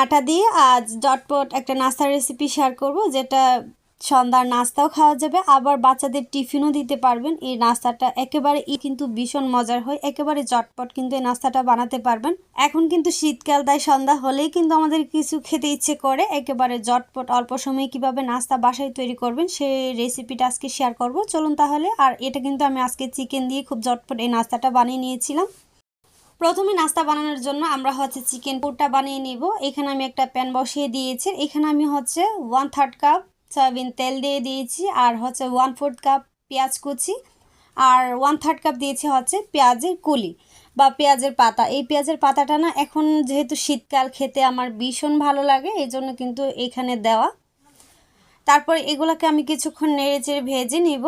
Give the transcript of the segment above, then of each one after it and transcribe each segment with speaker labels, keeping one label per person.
Speaker 1: আটা দিয়ে আজ জটপট একটা নাস্তার রেসিপি শেয়ার করব, যেটা সন্ধ্যার নাস্তাও খাওয়া যাবে। আবার বাচ্চাদের টিফিনও দিতে পারবেন। এই নাস্তাটা একেবারে ই কিন্তু ভীষণ মজার হয়, একেবারে জটপট কিন্তু এই নাস্তাটা বানাতে পারবেন। এখন কিন্তু শীতকাল, তাই সন্ধ্যা হলেই কিন্তু আমাদের কিছু খেতে ইচ্ছে করে। একেবারে জটপট অল্প সময়ে কীভাবে নাস্তা বাসায় তৈরি করবেন, সেই রেসিপিটা আজকে শেয়ার করব। চলুন তাহলে, আর এটা কিন্তু আমি আজকে চিকেন দিয়ে খুব জটপট এই নাস্তাটা বানিয়ে নিয়েছিলাম। প্রথমে নাস্তা বানানোর জন্য আমরা হচ্ছে চিকেন পুরটা বানিয়ে নিব। এখানে আমি একটা প্যান বসিয়ে দিয়েছি। এখানে আমি হচ্ছে ওয়ান থার্ড কাপ সয়াবিন তেল দিয়ে দিয়েছি আর হচ্ছে ওয়ান ফোর্থ কাপ পেঁয়াজ কুচি আর ওয়ান থার্ড কাপ দিয়েছি হচ্ছে পেঁয়াজের কুলি বা পেঁয়াজের পাতা। এই পেঁয়াজের পাতাটা না এখন যেহেতু শীতকাল, খেতে আমার ভীষণ ভালো লাগে এই জন্য কিন্তু এখানে দেওয়া। তারপর এগুলোকে আমি কিছুক্ষণ নেড়ে চেড়ে ভেজে নিব।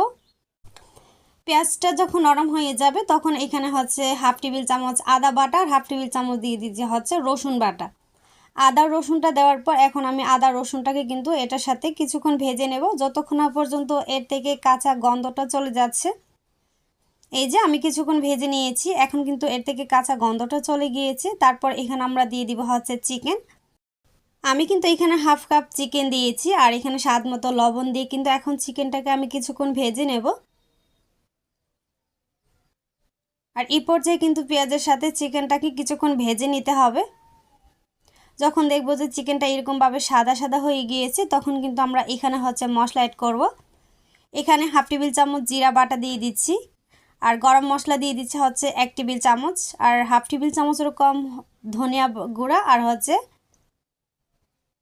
Speaker 1: পেঁয়াজটা যখন নরম হয়ে যাবে, তখন এখানে হচ্ছে হাফ টেবিল চামচ আদা বাটা আর হাফ টেবিল চামচ দিয়ে দিচ্ছি হচ্ছে রসুন বাটা। আদা রসুনটা দেওয়ার পর এখন আমি আদা রসুনটাকে কিন্তু এটার সাথে কিছুক্ষণ ভেজে নেব। যতক্ষণ না পর্যন্ত এর থেকে কাঁচা গন্ধটা চলে যাচ্ছে, এই যে আমি কিছুক্ষণ ভেজে নিয়েছি, এখন কিন্তু এর থেকে কাঁচা গন্ধটা চলে গিয়েছে। তারপর এখানে আমরা দিয়ে দিব হচ্ছে চিকেন। আমি কিন্তু এখানে হাফ কাপ চিকেন দিয়েছি, আর এখানে স্বাদ মতো লবণ দিয়ে কিন্তু এখন চিকেনটাকে আমি কিছুক্ষণ ভেজে নেব। আর এই পর্যায়ে কিন্তু পেঁয়াজের সাথে চিকেনটাকে কিছুক্ষণ ভেজে নিতে হবে যখন দেখব যে চিকেনটা এরকমভাবে সাদা সাদা হয়ে গিয়েছে, তখন কিন্তু আমরা এখানে হচ্ছে মশলা অ্যাড করব। এখানে হাফ টেবিল চামচ জিরা বাটা দিয়ে দিচ্ছি, আর গরম মশলা দিয়ে দিচ্ছে হচ্ছে এক টেবিল চামচ, আর হাফ টেবিল চামচেরও কম ধনিয়া গুঁড়া আর হচ্ছে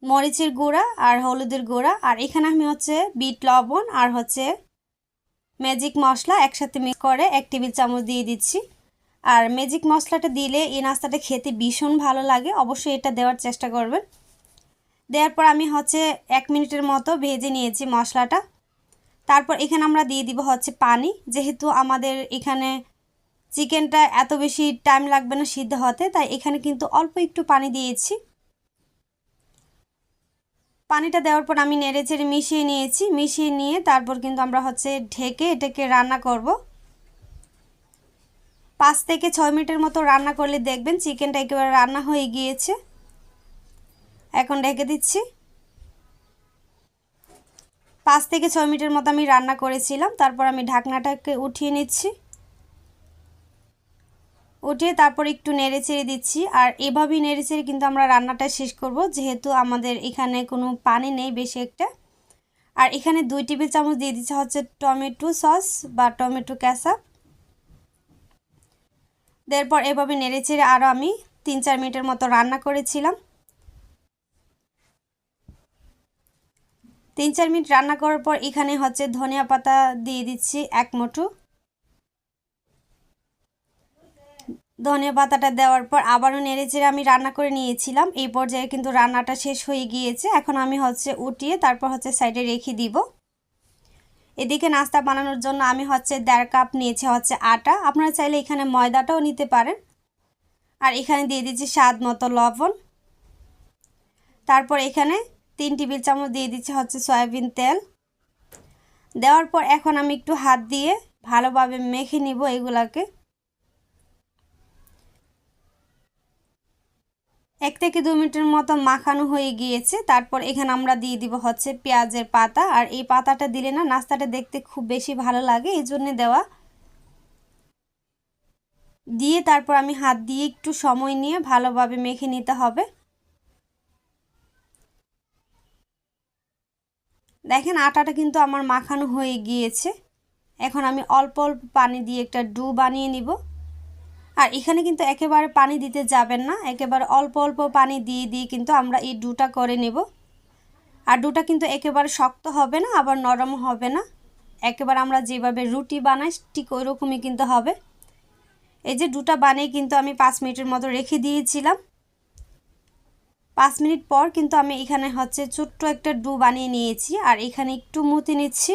Speaker 1: মরিচের গুঁড়া আর হলুদের গুঁড়া আর এখানে আমি হচ্ছে বিট, লবণ আর হচ্ছে ম্যাজিক মশলা একসাথে মিক্স করে এক টেবিল চামচ দিয়ে দিচ্ছি। আর ম্যাজিক মশলাটা দিলে এই নাস্তাটা খেতে ভীষণ ভালো লাগে, অবশ্যই এটা দেওয়ার চেষ্টা করবেন। দেওয়ার পর আমি হচ্ছে এক মিনিটের মতো ভেজে নিয়েছি মশলাটা। তারপর এখানে আমরা দিয়ে দিব হচ্ছে পানি। যেহেতু আমাদের এখানে চিকেনটা এত বেশি টাইম লাগবে না সিদ্ধ হতে, তাই এখানে কিন্তু অল্প একটু পানি দিয়েছি। পানিটা দেওয়ার পর আমি নেড়ে চেড়ে মিশিয়ে নিয়েছি। মিশিয়ে নিয়ে তারপর কিন্তু আমরা হচ্ছে ঢেকে এটাকে রান্না করব। পাঁচ থেকে ছয় মিনিটের মতো রান্না করলে দেখবেন চিকেনটা একেবারে রান্না হয়ে গিয়েছে। এখন ঢেকে দিচ্ছি। পাঁচ থেকে ছয় মিনিটের মতো আমি রান্না করেছিলাম। তারপর আমি ঢাকনাটাকে উঠিয়ে নিচ্ছি। উঠিয়ে তারপর একটু নেড়ে চেড়ে দিচ্ছি। আর এভাবেই নেড়ে চেড়ে কিন্তু আমরা রান্নাটা শেষ করব। যেহেতু আমাদের এখানে কোনো পানি নেই বেশি একটা। আর এখানে দুই টেবিল চামচ দিয়ে দিচ্ছে হচ্ছে টমেটো সস বা টমেটো ক্যাসাপ দেরপর এভাবে নেড়ে চেড়ে আরও আমি তিন চার মিনিটের মতো রান্না করেছিলাম। তিন চার মিনিট রান্না করার পর এখানে হচ্ছে ধনিয়া পাতা দিয়ে দিচ্ছি এক মুঠো। ধনিয়া পাতাটা দেওয়ার পর আবারও নেড়ে চেড়ে আমি রান্না করে নিয়েছিলাম। এই পর্যায়ে কিন্তু রান্নাটা শেষ হয়ে গিয়েছে। এখন আমি হচ্ছে উঠিয়ে তারপর হচ্ছে সাইডে রেখে দিব। এদিকে নাস্তা বানানোর জন্য আমি হচ্ছে দেড় কাপ নিয়েছি হচ্ছে আটা। আপনারা চাইলে এখানে ময়দাটাও নিতে পারেন। আর এখানে দিয়ে দিচ্ছি স্বাদ মতো লবণ। তারপর এখানে তিন টেবিল চামচ দিয়ে দিচ্ছি হচ্ছে সয়াবিন তেল। দেওয়ার পর এখন আমি একটু হাত দিয়ে ভালোভাবে মেখে নিব এগুলাকে। এক থেকে দু মিনিটের মতো মাখানো হয়ে গিয়েছে। তারপর এখানে আমরা দিয়ে দিব হচ্ছে পেঁয়াজের পাতা। আর এই পাতাটা দিলে না নাস্তাটা দেখতে খুব বেশি ভালো লাগে। এই জন্যে দেওয়া। দিয়ে তারপর আমি হাত দিয়ে একটু সময় নিয়ে ভালোভাবে মেখে নিতে হবে। দেখেন আটাটা কিন্তু আমার মাখানো হয়ে গিয়েছে। এখন আমি অল্প অল্প পানি দিয়ে একটা ডু বানিয়ে নিব। আর এখানে কিন্তু একেবারে পানি দিতে যাবেন না, একেবারে অল্প অল্প পানি দিয়ে দিয়ে কিন্তু আমরা এই ডুটা করে নেব। আর ডুটা কিন্তু একেবারে শক্ত হবে না, আবার নরম হবে না। একেবারে আমরা যেভাবে রুটি বানাই, ঠিক ওই রকমই কিন্তু হবে। এই যে ডুটা বানিয়ে কিন্তু আমি পাঁচ মিনিটের মতো রেখে দিয়েছিলাম। পাঁচ মিনিট পর কিন্তু আমি এখানে হচ্ছে ছোট্ট একটা ডু বানিয়ে নিয়েছি, আর এখানে একটু মুতি নিচ্ছি।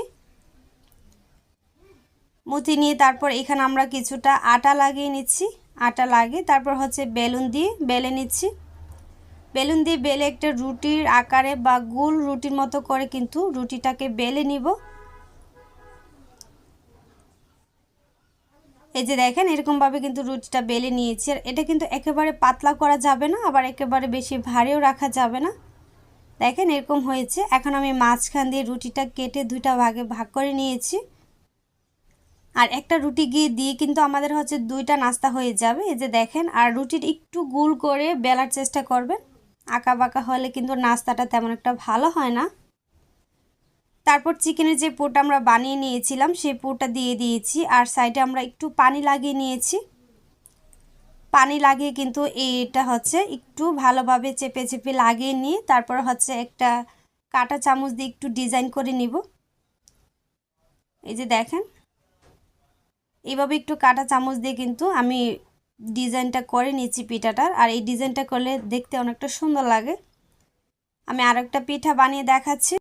Speaker 1: মুতি নিয়ে তারপর এখানে আমরা কিছুটা আটা লাগিয়ে নিচ্ছি। আটা লাগিয়ে তারপর হচ্ছে বেলুন দিয়ে বেলে নিচ্ছি। বেলুন দিয়ে বেলে একটা রুটির আকারে বা গোল রুটির মতো করে কিন্তু রুটিটাকে বেলে নিব। এই যে দেখেন, এরকমভাবে কিন্তু রুটিটা বেলে নিয়েছি। আর এটা কিন্তু একেবারে পাতলা করা যাবে না, আবার একেবারে বেশি ভারীও রাখা যাবে না। দেখেন, এরকম হয়েছে। এখন আমি মাঝখান দিয়ে রুটিটা কেটে দুইটা ভাগে ভাগ করে নিয়েছি। আর একটা রুটি গিয়ে দিয়ে কিন্তু আমাদের হচ্ছে দুইটা নাস্তা হয়ে যাবে। এই যে দেখেন, আর রুটির একটু গুল করে বেলার চেষ্টা করবেন। আঁকা বাঁকা হলে কিন্তু নাস্তাটা তেমন একটা ভালো হয় না। তারপর চিকেনের যে পোটা আমরা বানিয়ে নিয়েছিলাম, সেই পোটা দিয়ে দিয়েছি। আর সাইডে আমরা একটু পানি লাগিয়ে নিয়েছি। পানি লাগিয়ে কিন্তু এইটা হচ্ছে একটু ভালোভাবে চেপে চেপে লাগিয়ে নিয়ে তারপর হচ্ছে একটা কাটা চামচ দিয়ে একটু ডিজাইন করে নিব। এই যে দেখেন এইভাবে একটু কাটা চামচ দিয়ে কিন্তু আমি ডিজাইনটা করে নিয়েছি পিঠাটার। আর এই ডিজাইনটা করলে দেখতে অনেকটা সুন্দর লাগে। আমি আর একটা পিঠা বানিয়ে দেখাচ্ছি।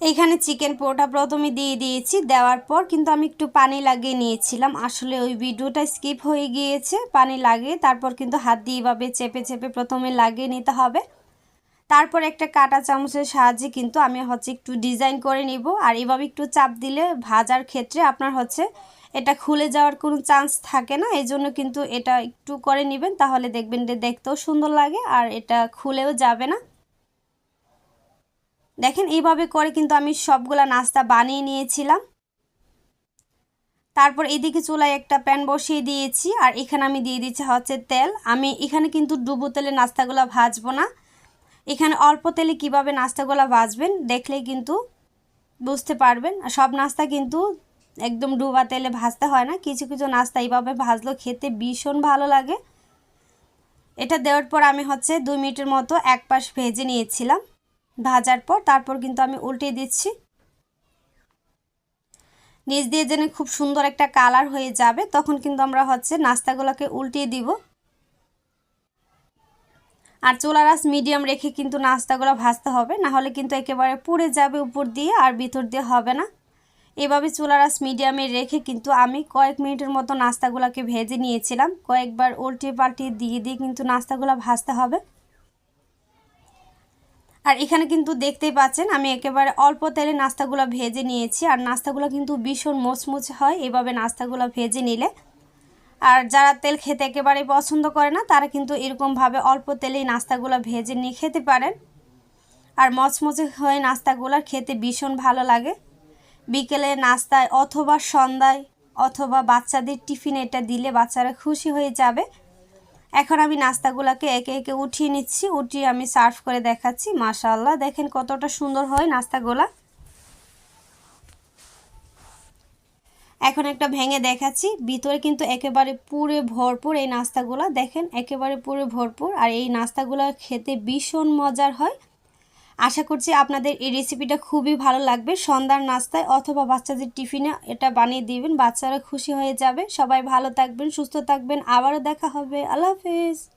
Speaker 1: এইখানে চিকেন পোটা প্রথমে দিয়ে দিয়েছি, দেওয়ার পর কিন্তু আমি একটু পানি লাগিয়ে নিয়েছিলাম। আসলে ওই ভিডিওটা স্কিপ হয়ে গিয়েছে, পানি লাগিয়ে তারপর কিন্তু হাত দিয়ে এভাবে চেপে চেপে প্রথমে লাগিয়ে নিতে হবে। তারপর একটা কাটা চামচের সাহায্যে কিন্তু আমি হচ্ছে একটু ডিজাইন করে নিব। আর এভাবে একটু চাপ দিলে ভাজার ক্ষেত্রে আপনার হচ্ছে এটা খুলে যাওয়ার কোনো চান্স থাকে না, এই জন্য কিন্তু এটা একটু করে নেবেন, তাহলে দেখবেন যে দেখতেও সুন্দর লাগে আর এটা খুলেও যাবে না। দেখেন এইভাবে করে কিন্তু আমি সবগুলা নাস্তা বানিয়ে নিয়েছিলাম। তারপর এদিকে চুলায় একটা প্যান বসিয়ে দিয়েছি আর এখানে আমি দিয়ে দিচ্ছি হচ্ছে তেল। আমি এখানে কিন্তু ডুবো তেলে নাস্তাগুলো ভাজবো না। এখানে অল্প তেলে কীভাবে নাস্তাগুলো ভাজবেন দেখলেই কিন্তু বুঝতে পারবেন। সব নাস্তা কিন্তু একদম ডুবা তেলে ভাজতে হয় না, কিছু কিছু নাস্তা এইভাবে ভাজলো, খেতে ভীষণ ভালো লাগে। এটা দেওয়ার পর আমি হচ্ছে দুই মিনিটের মতো এক পাশ ভেজে নিয়েছিলাম। ভাজার পর তারপর কিন্তু আমি উল্টিয়ে দিচ্ছি। নিচ দিয়ে যেন খুব সুন্দর একটা কালার হয়ে যাবে, তখন কিন্তু আমরা হচ্ছে নাস্তাগুলোকে উল্টিয়ে দিব। আর চোলা রাস মিডিয়াম রেখে কিন্তু নাস্তাগুলো ভাজতে হবে না হলে কিন্তু একেবারে পুড়ে যাবে উপর দিয়ে আর ভিতর দিয়ে হবে না। এভাবে চুলা রাস মিডিয়ামে রেখে কিন্তু আমি কয়েক মিনিটের মতো নাস্তাগুলোকে ভেজে নিয়েছিলাম। কয়েকবার উল্টিয়ে পাল্টিয়ে দিয়ে দিয়ে কিন্তু নাস্তাগুলো ভাজতে হবে। আর এখানে কিন্তু দেখতেই পাচ্ছেন, আমি একেবারে অল্প তেলে নাস্তাগুলো ভেজে নিয়েছি। আর নাস্তাগুলো কিন্তু ভীষণ মোচমুচে হয় এভাবে নাস্তাগুলো ভেজে নিলে। আর যারা তেল খেতে একেবারে পছন্দ করে না, তারা কিন্তু এরকমভাবে অল্প তেলেই নাস্তাগুলো ভেজে নিয়ে খেতে পারেন। আর মচমচে হয়ে নাস্তাগুলো খেতে ভীষণ ভালো লাগে। বিকেলে নাস্তায় অথবা সন্ধ্যায় অথবা বাচ্চাদের টিফিনে এটা দিলে বাচ্চারা খুশি হয়ে যাবে। এখন আমি নাস্তাগুলোকে একে একে উঠিয়ে নিচ্ছি, উঠিয়ে আমি সার্ভ করে দেখাচ্ছি। মাশাল্লাহ দেখেন কতটা সুন্দর হয় নাস্তাগুলা। এখন একটা ভেঙে দেখাচ্ছি, ভিতরে কিন্তু একেবারে পুরে ভরপুর এই নাস্তাগুলো। দেখেন, একেবারে পুরে ভরপুর। আর এই নাস্তাগুলো খেতে ভীষণ মজার হয়। আশা করছি আপনাদের এই রেসিপিটা খুবই ভালো লাগবে। সন্ধ্যার নাস্তায় অথবা বাচ্চাদের টিফিনে এটা বানিয়ে দিবেন, বাচ্চারা খুশি হয়ে যাবে। সবাই ভালো থাকবেন, সুস্থ থাকবেন। আবারও দেখা হবে। আল্লাহ হাফেজ।